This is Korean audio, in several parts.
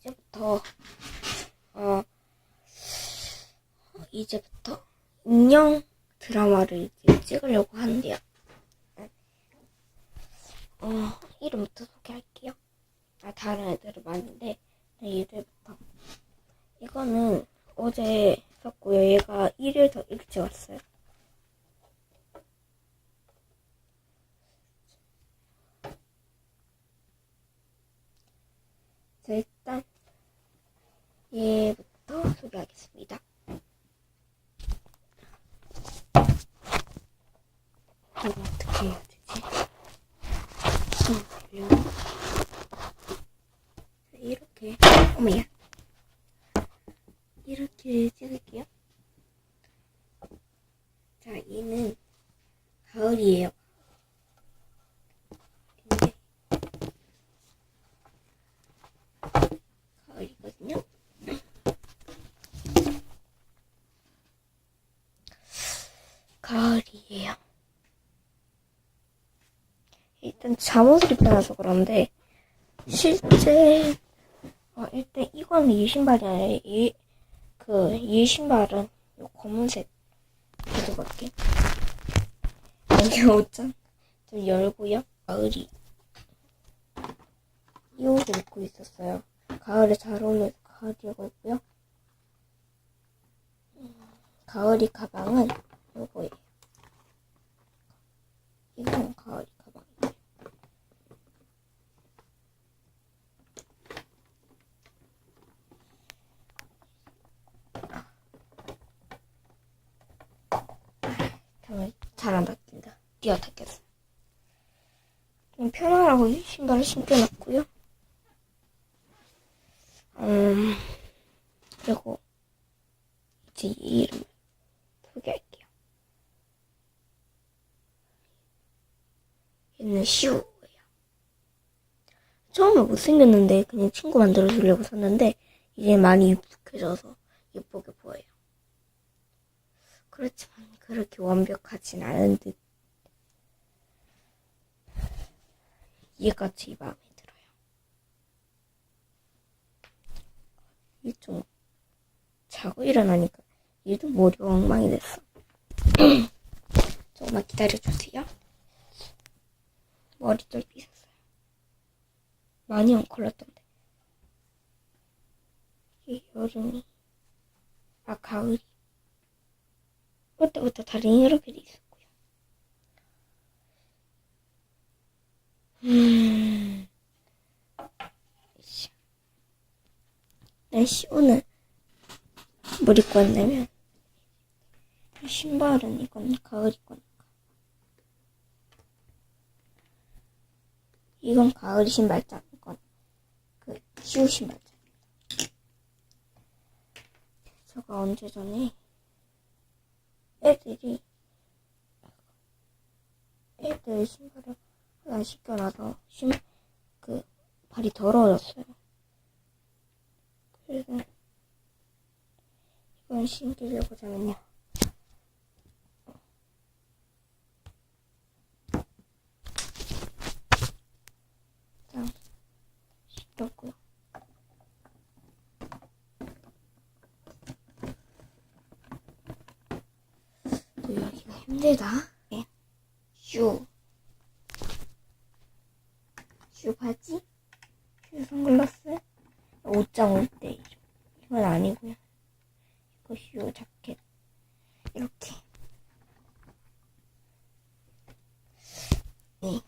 이제부터 어 이제부터 인형 드라마를 이제 찍으려고 하는데요. 어 이름부터 소개할게요. 아 다른 애들은 많은데 네, 얘들부터 이거는 어제 썼고요. 얘가 1일 더 일찍 왔어요. 자, 일단 얘부터 소개하겠습니다. 이거 어떻게 해야 되지? 자, 이렇게, 어머야. 이렇게 찍을게요. 자, 얘는 가을이에요. 근데 가을이거든요. 가을이에요. 일단 잠옷을 입혀놔서 그런데 실제 어, 일단 이건 이 신발이 아니라 이, 그, 이 신발은 요 검은색 가져갈게. 여기 옷장 좀 열고요. 가을이 이 옷을 입고 있었어요. 가을에 잘 어울려서 가을 이고 있고요. 음, 가을이 가방은 요거예요. 이건 가을이 가방이에요. 잠깐만, 잘안 닦인다. 뛰어 닦였어. 좀 편하라고 신발을 신겨놨고요. 음, 그리고 이제 이 이름 소개할게요. 얘는 시우예요. 처음에 못생겼는데 그냥 친구 만들어 주려고 샀는데 이제 많이 익숙해져서 예쁘게 보여요. 그렇지만 그렇게 완벽하진 않은 듯 얘가 제 마음에 들어요. 이좀 자고 일어나니까 얘도 머리가 엉망이 됐어. 조금만 기다려주세요. 머리도 빗었어요. 많이 엉클었던데. 이게 여름이, 아, 가을이. 그때부터 다리 이렇게 돼 있었고요. 음. 씨. 날씨 오늘 뭘 입고 왔냐면 이 신발은 이건 가을 거니까 이건 가을 신발장 이건 그 시우 신발장 제가 언제 전에 애들이 애들 신발을 하나 시켜놔서 신, 그 발이 더러워졌어요. 그래서 이건 신기려고 잠깐만요. 자, 시켰고요. 또 여기가 힘들다. 네. 슈. 슈 바지. 슈 선글라스. 옷장 올 때. 이건 아니고요. 이거 슈 자켓. 이렇게. 네.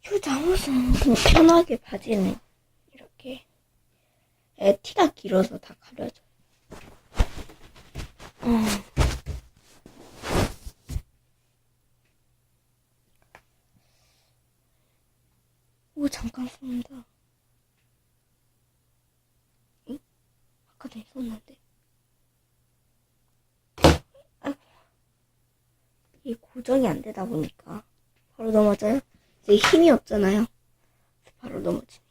슈 잠옷은 편하게 바지는 이렇게. 에, 티가 길어서 다 가려져. 음. 오, 잠깐 쏜다. 응? 쏜는데. 아이고. 이게 고정이 안 되다 보니까 바로 넘어져요. 이제 힘이 없잖아요. 바로 넘어지네요.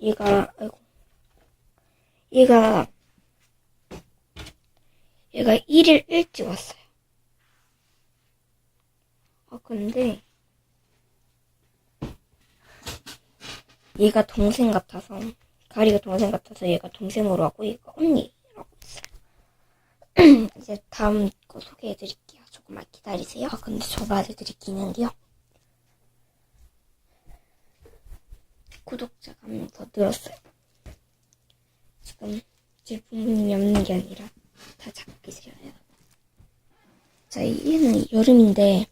얘가 아이고 얘가 얘가 1일 일찍 왔어요. 아, 근데 얘가 동생 같아서 가리가 동생 같아서 얘가 동생으로 하고 얘가 언니라고. 이제 다음 거 소개해 드릴게요. 조금만 기다리세요. 아, 근데 저 말해드릴 게 있는데요. 구독자가 한명더 늘었어요. 지금 제 부모님이 없는 게 아니라 다 싫어요. 자, 얘는 여름인데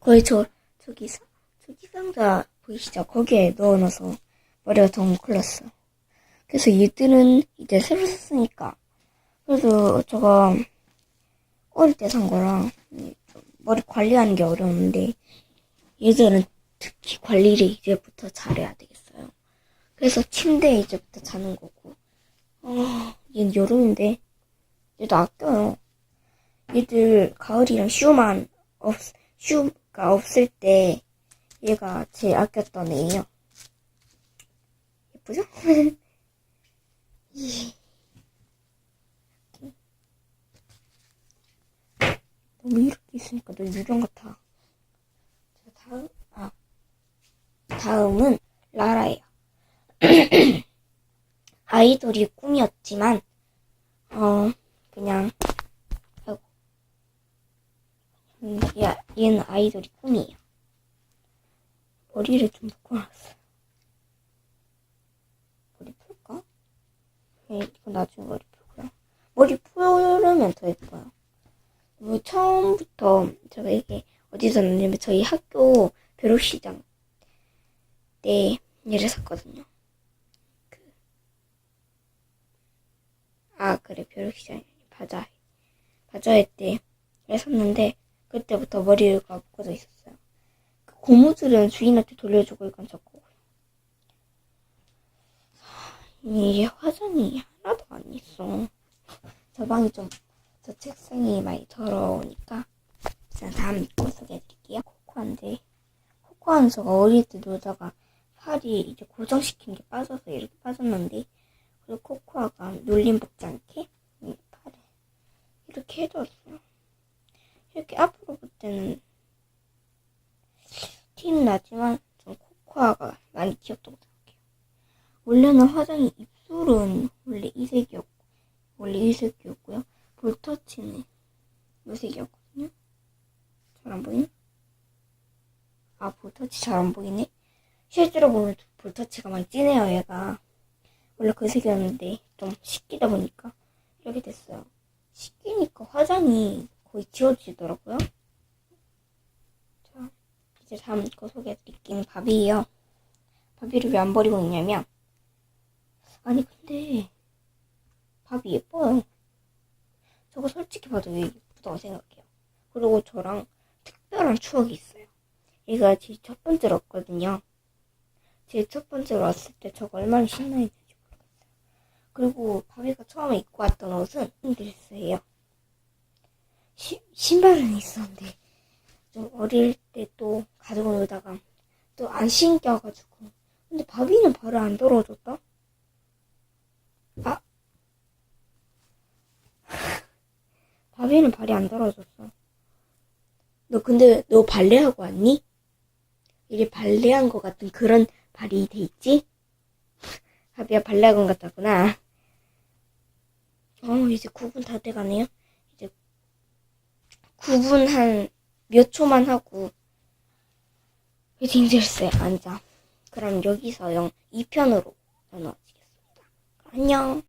거의 저 저기 사- 저기 상자 보이시죠? 거기에 넣어놔서 머리가 더 뭉클렸어. 그래서 얘들은 이제 새로 샀으니까 그래도 저거 어릴 때산좀 머리 관리하는 게 어려운데 얘들은 특히 관리를 이제부터 잘해야 되겠어요. 그래서 침대에 이제부터 자는 거고 어, 얘는 여름인데 얘도 아껴요. 얘들 가을이랑 슈만 없 슈가 없을 때 얘가 제일 아꼈던 애예요. 예쁘죠? 이. 너무 이렇게 있으니까 너 유령 같아. 자, 다음 아 다음은 라라예요. 아이돌이 꿈이었지만 어 그냥 아이고 음, 야 얘는 아이돌이 꿈이에요. 머리를 좀 묶어놨어요. 머리 풀까? 네, 이거 나중에 머리 풀고요. 머리 풀면 더 예뻐요. 뭐 처음부터 제가 이게 어디서 났냐면 저희 학교 벼룩시장 때 얘를 샀거든요. 그, 아 그래 벼룩시장이 바자회 바자회 때 샀는데 그때부터 머리가 묶어져 있었어요. 그 고무줄은 주인한테 돌려주고 이건 저거고요. 이게 화장이 하나도 안 있어. 저 방이 좀, 저 책상이 많이 더러우니까. 자, 다음 거 소개해드릴게요. 코코아인데, 코코아는 제가 어릴 때 놀다가 팔이 이제 고정시킨 게 빠져서 이렇게 빠졌는데, 그리고 코코아가 놀림 받지 않게, 이 팔에 이렇게 해줬어요. 이렇게 앞으로 볼 때는 티는 나지만, 좀 코코아가 많이 귀엽다고 생각해요. 원래는 화장이 입술은 원래 이 색이었고, 원래 이 색이었고요. 볼터치는 이 색이었거든요. 잘 안 보이나? 아, 볼터치 잘 안 보이네? 실제로 보면 볼터치가 많이 진해요, 얘가. 원래 그 색이었는데, 좀 식기다 보니까 이렇게 됐어요. 식기니까 화장이 거의 지워지더라고요. 자, 이제 다음 거 소개해드릴게요. 바비예요. 바비를 왜 안 버리고 있냐면, 아니, 근데, 밥이 예뻐요. 저거 솔직히 봐도 왜 예쁘다고 생각해요. 그리고 저랑 특별한 추억이 있어요. 얘가 제 첫 번째로 왔거든요. 제 첫 번째로 왔을 때 저거 얼마나 신나했는지 모르겠어요. 그리고 바비가 처음에 입고 왔던 옷은 드레스예요. 시- 신발은 있었는데 좀 어릴 때 또 가지고 놀다가 또 안 신겨가지고 근데 바비는 발을 안 떨어졌다? 아 바비는 발이 안 떨어졌어. 너 근데 너 발레하고 왔니? 이게 발레한 것 같은 그런 발이 돼 있지? 바비야 발레학원 갔다구나. 어 이제 9분 다 돼가네요. 이제 9분 한 몇 초만 하고 웨딩 드레스에 앉아. 그럼 여기서 영 2편으로 나눠지겠습니다. 안녕.